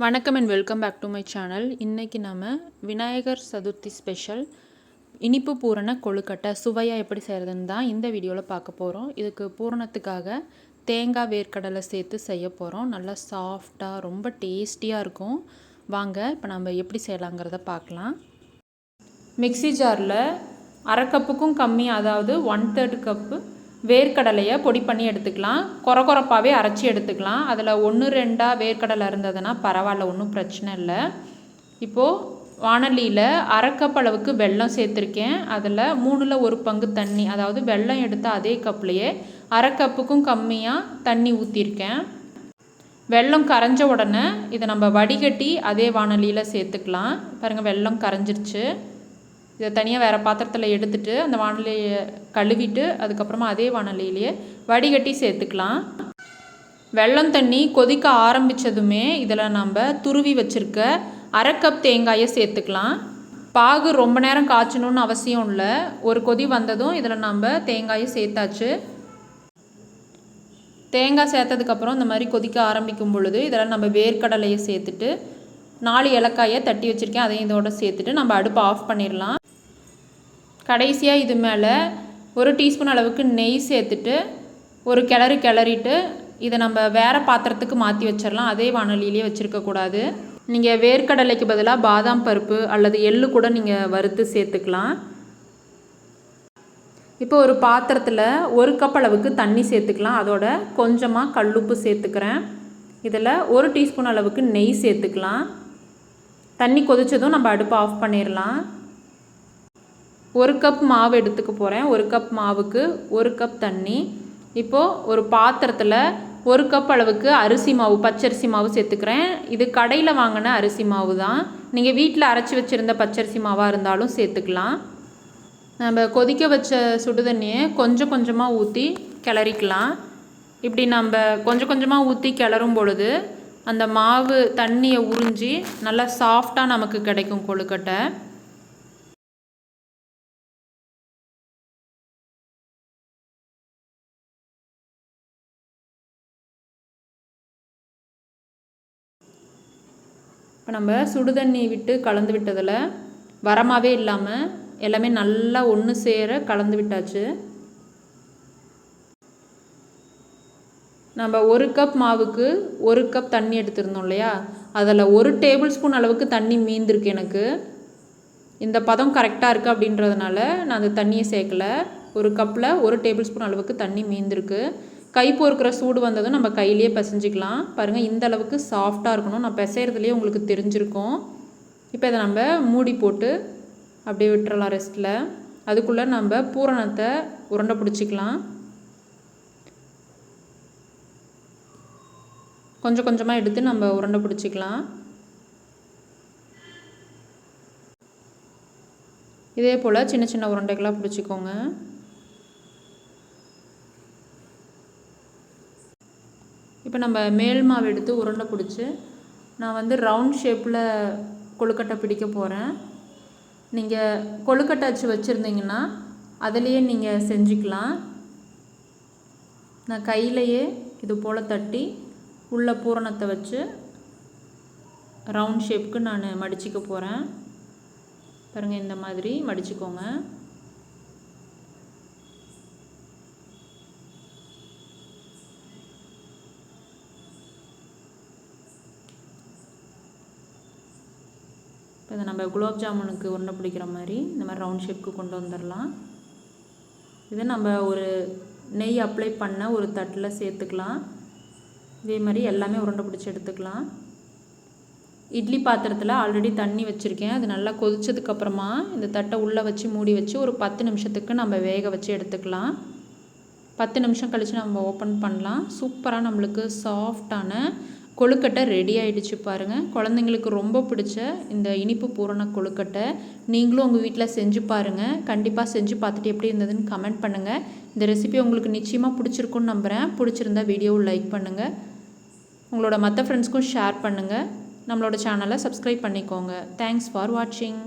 வணக்கம் and welcome back to my channel இன்றைக்கி நம்ம விநாயகர் சதுர்த்தி ஸ்பெஷல் இனிப்பு பூரண கொழுக்கட்டை சுவையாக எப்படி செய்கிறதுன்னு தான் இந்த வீடியோவில் பார்க்க போகிறோம் இதுக்கு பூரணத்துக்காக தேங்காய் வேர்க்கடலை சேர்த்து செய்ய போகிறோம் நல்லா சாஃப்டாக ரொம்ப டேஸ்டியாக இருக்கும். வாங்க இப்போ நம்ம எப்படி செய்யலாங்கிறத பார்க்கலாம். மிக்ஸி ஜாரில் அரை கப்புக்கும் கம்மி அதாவது ஒன் தேர்ட் கப்பு வேர்க்கடலையை பொடி பண்ணி எடுத்துக்கலாம். கொர கொரப்பாகவே அரைச்சி எடுத்துக்கலாம். அதில் ஒன்று ரெண்டாக வேர்க்கடலை இருந்ததுன்னா பரவாயில்ல ஒன்றும் பிரச்சனை இல்லை. இப்போது வானலியில் அரைக்கப் அளவுக்கு வெல்லம் சேர்த்துருக்கேன். அதில் மூணில் ஒரு பங்கு தண்ணி அதாவது வெல்லம் எடுத்த அதே கப்லேயே அரை கப்புக்கும் கம்மியாக தண்ணி ஊற்றிருக்கேன் வெல்லம் கரைஞ்ச உடனே இதை நம்ம வடிகட்டி அதே வானலியில் சேர்த்துக்கலாம். பாருங்கள் வெல்லம் கரைஞ்சிருச்சு. இதை தனியாக வேறு பாத்திரத்தில் எடுத்துட்டு அந்த வானிலையை கழுவிட்டு அதுக்கப்புறமா அதே வானிலையிலேயே வடிகட்டி சேர்த்துக்கலாம். வெள்ளம் தண்ணி கொதிக்க ஆரம்பித்ததுமே இதில் நம்ம துருவி வச்சுருக்க அரை கப் தேங்காயை சேர்த்துக்கலாம். பாகு ரொம்ப நேரம் காய்ச்சணுன்னு அவசியம் இல்லை. ஒரு கொதி வந்ததும் இதில் நம்ம தேங்காயை சேர்த்தாச்சு. தேங்காய் சேர்த்ததுக்கப்புறம் இந்த மாதிரி கொதிக்க ஆரம்பிக்கும் பொழுது இதில் நம்ம வேர்க்கடலையை சேர்த்துட்டு நாலு இலக்காயை தட்டி வச்சுருக்கேன். அதையும் இதோட சேர்த்துட்டு நம்ம அடுப்பை ஆஃப் பண்ணிடலாம் கடைசியாக இது மேலே ஒரு டீஸ்பூன் அளவுக்கு நெய் சேர்த்துட்டு ஒரு கிளறி கிளறிட்டு இதை நம்ம வேறு பாத்திரத்துக்கு மாற்றி வச்சிடலாம் அதே வானொலியிலே வச்சுருக்கக்கூடாது நீங்கள் வேர்க்கடலைக்கு பதிலாக பாதாம் பருப்பு அல்லது எள்ளு கூட நீங்கள் வறுத்து சேர்த்துக்கலாம். இப்போ ஒரு பாத்திரத்தில் ஒரு கப் அளவுக்கு தண்ணி சேர்த்துக்கலாம். அதோட கொஞ்சமாக கல்லுப்பு சேர்த்துக்கிறேன். இதில் ஒரு டீஸ்பூன் அளவுக்கு நெய் சேர்த்துக்கலாம். தண்ணி கொதித்ததும் நம்ம அடுப்பை ஆஃப் பண்ணிடலாம் ஒரு கப் மாவு எடுத்துக்க போகிறேன் ஒரு கப் மாவுக்கு ஒரு கப் தண்ணி. இப்போது ஒரு பாத்திரத்தில் ஒரு கப் அளவுக்கு அரிசி மாவு பச்சரிசி மாவு சேர்த்துக்கிறேன். இது கடையில் வாங்கின அரிசி மாவு தான். நீங்கள் வீட்டில் அரைச்சி வச்சுருந்த பச்சரிசி மாவாக இருந்தாலும் சேர்த்துக்கலாம். நம்ம கொதிக்க வச்ச சுடு தண்ணியை கொஞ்சம் கொஞ்சமாக ஊற்றி கிளறிக்கலாம். இப்படி நம்ம கொஞ்சம் கொஞ்சமாக ஊற்றி கிளறும் பொழுது அந்த மாவு தண்ணியை உறிஞ்சி நல்லா சாஃப்டாக நமக்கு கிடைக்கும் கொழுக்கட்டை. இப்போ நம்ம சுடு தண்ணி விட்டு கலந்து விட்டதில் வரமாகவே இல்லாமல் எல்லாமே நல்லா ஒன்று சேர கலந்து விட்டாச்சு. நம்ம ஒரு கப் மாவுக்கு ஒரு கப் தண்ணி எடுத்திருந்தோம் இல்லையா? அதில் ஒரு டேபிள் ஸ்பூன் அளவுக்கு தண்ணி மீந்திருக்கு எனக்கு. இந்த பதம் கரெக்டாக இருக்குது அப்படின்றதுனால நான் அந்த தண்ணியை சேர்க்கலை. ஒரு கப்பில் ஒரு டேபிள் ஸ்பூன் அளவுக்கு தண்ணி மீந்திருக்கு. கை பொறுக்கிற சூடு வந்ததும் நம்ம கையிலேயே பிசைஞ்சிக்கலாம். பாருங்கள் இந்த அளவுக்கு சாஃப்டாக இருக்கணும். நான் பிசைறதுலேயே உங்களுக்கு தெரிஞ்சிருக்கும். இப்போ இதை நம்ம மூடி போட்டு அப்படியே விட்டுறலாம் ரெஸ்ட்டில் அதுக்குள்ளே நம்ம பூரணத்தை உருண்டை பிடிச்சிக்கலாம். கொஞ்சம் கொஞ்சமாக எடுத்து நம்ம உருண்டை பிடிச்சிக்கலாம். இதே போல் சின்ன சின்ன உருண்டைகளாக பிடிச்சிக்கோங்க. இப்போ நம்ம மேல் மாவு எடுத்து உருண்டை பிடிச்சி நான் வந்து ரவுண்ட் ஷேப்பில் கொழுக்கட்டை பிடிக்க போகிறேன் நீங்கள் கொழுக்கட்டை அச்சு வச்சுருந்தீங்கன்னா அதுலேயே நீங்கள் செஞ்சுக்கலாம். நான் கையிலையே இது போல் தட்டி உள்ள பூரணத்தை வச்சு ரவுண்ட் ஷேப்புக்கு நான் மடிச்சிக்க போகிறேன் பாருங்கள் இந்த மாதிரி மடிச்சுக்கோங்க. இப்போ இதை நம்ம குலோப் ஜாமுனுக்கு உருண்டை பிடிக்கிற மாதிரி இந்த மாதிரி ரவுண்ட் ஷேப்க்கு கொண்டு வந்துடலாம். இதை நம்ம ஒரு நெய் அப்ளை பண்ண ஒரு தட்டில் சேர்த்துக்கலாம். இதே மாதிரி எல்லாமே உருண்டை பிடிச்சி எடுத்துக்கலாம். இட்லி பாத்திரத்தில் ஆல்ரெடி தண்ணி வச்சுருக்கேன். அது நல்லா கொதிச்சதுக்கப்புறமா இந்த தட்டை உள்ளே வச்சு மூடி வச்சு ஒரு பத்து நிமிஷத்துக்கு நம்ம வேக வச்சு எடுத்துக்கலாம். பத்து நிமிஷம் கழித்து நம்ம ஓப்பன் பண்ணலாம். சூப்பராக நம்மளுக்கு சாஃப்டான கொழுக்கட்டை ரெடி ஆகிடுச்சு பாருங்கள் குழந்தைங்களுக்கு ரொம்ப பிடிச்ச இந்த இனிப்பு பூரண கொழுக்கட்டை. நீங்களும் உங்கள் வீட்டில் செஞ்சு பாருங்கள் கண்டிப்பாக செஞ்சு பார்த்துட்டு எப்படி இருந்ததுன்னு கமெண்ட் பண்ணுங்கள் இந்த ரெசிபி உங்களுக்கு நிச்சயமாக பிடிச்சிருக்குன்னு நம்புகிறேன் பிடிச்சிருந்தா வீடியோவை லைக் பண்ணுங்கள் உங்களோட மற்ற ஃப்ரெண்ட்ஸ்க்கும் ஷேர் பண்ணுங்கள் நம்மளோட சேனலை சப்ஸ்கிரைப் பண்ணிக்கோங்க. தேங்க்ஸ் ஃபார் வாட்சிங்